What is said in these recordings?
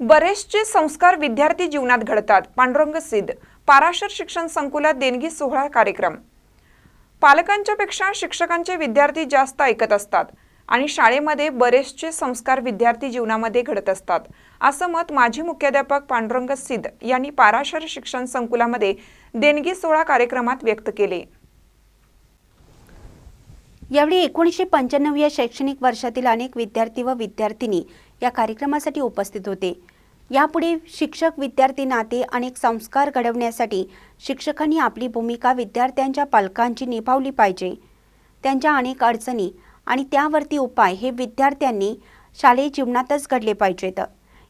बरेचसे संस्कार विद्यार्थी जीवनात घडतात. पांडुरंग सिद्ध पाराशर शिक्षण संकुलात देणगी सोहळा कार्यक्रम. पालकांच्या पेक्षा शिक्षकांचे विद्यार्थी जास्त ऐकत असतात आणि शाळेमध्ये बरेचसे संस्कार विद्यार्थी जीवनामध्ये घडत असतात. असं मत माजी मुख्याध्यापक पांडुरंग सिद्ध यांनी पाराशर शिक्षण संकुलामध्ये देणगी सोहळा कार्यक्रमात व्यक्त केले. यावेळी एकोणीसशे पंच्याण्णव या शैक्षणिक वर्षातील अनेक विद्यार्थी व विद्यार्थिनी या कार्यक्रमासाठी उपस्थित होते. यापुढे शिक्षक विद्यार्थी नाते अनेक संस्कार घडवण्यासाठी शिक्षकांनी आपली भूमिका विद्यार्थ्यांच्या पालकांची निभावली पाहिजे. त्यांच्या अनेक अडचणी आणि त्यावरती उपाय हे विद्यार्थ्यांनी शालेय जीवनातच घडले पाहिजेत.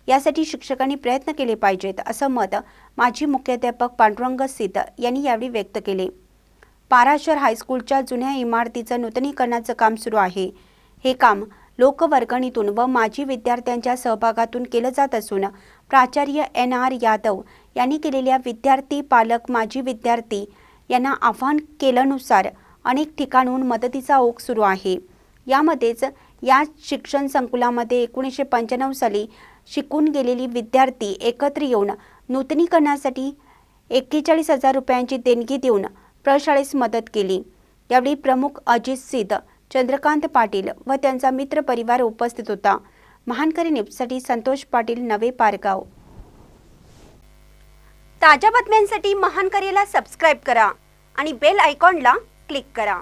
यासाठी शिक्षकांनी प्रयत्न केले पाहिजेत असं मत माजी मुख्याध्यापक पांडुरंग सिद्ध यांनी यावेळी व्यक्त केले. पाराशर हायस्कूलच्या जुन्या इमारतीचं नूतनीकरणाचं काम सुरू आहे. हे काम लोकवर्गणीतून व माजी विद्यार्थ्यांच्या सहभागातून केलं जात असून प्राचार्य एन आर यादव यांनी केलेल्या विद्यार्थी पालक माजी विद्यार्थी यांना आव्हान केल्यानुसार अनेक ठिकाणहून मदतीचा ओघ सुरू आहे. यामध्येच या शिक्षण संकुलामध्ये एकोणीसशे पंच्याण्णव साली शिकून गेलेली विद्यार्थी एकत्र येऊन नूतनीकरणासाठी एक्केचाळीस हजार रुपयांची देणगी देऊन प्रशाळेस मदत केली. यावेळी प्रमुख अजित सिद्ध चंद्रकांत पाटील व त्यांचा मित्र परिवार उपस्थित होता. महानकरी न्यूजसाठी संतोष पाटील नवे पारगाव. ताज्या बातम्यांसाठी महानकरीला सबस्क्राईब करा आणि बेल आयकॉनला क्लिक करा.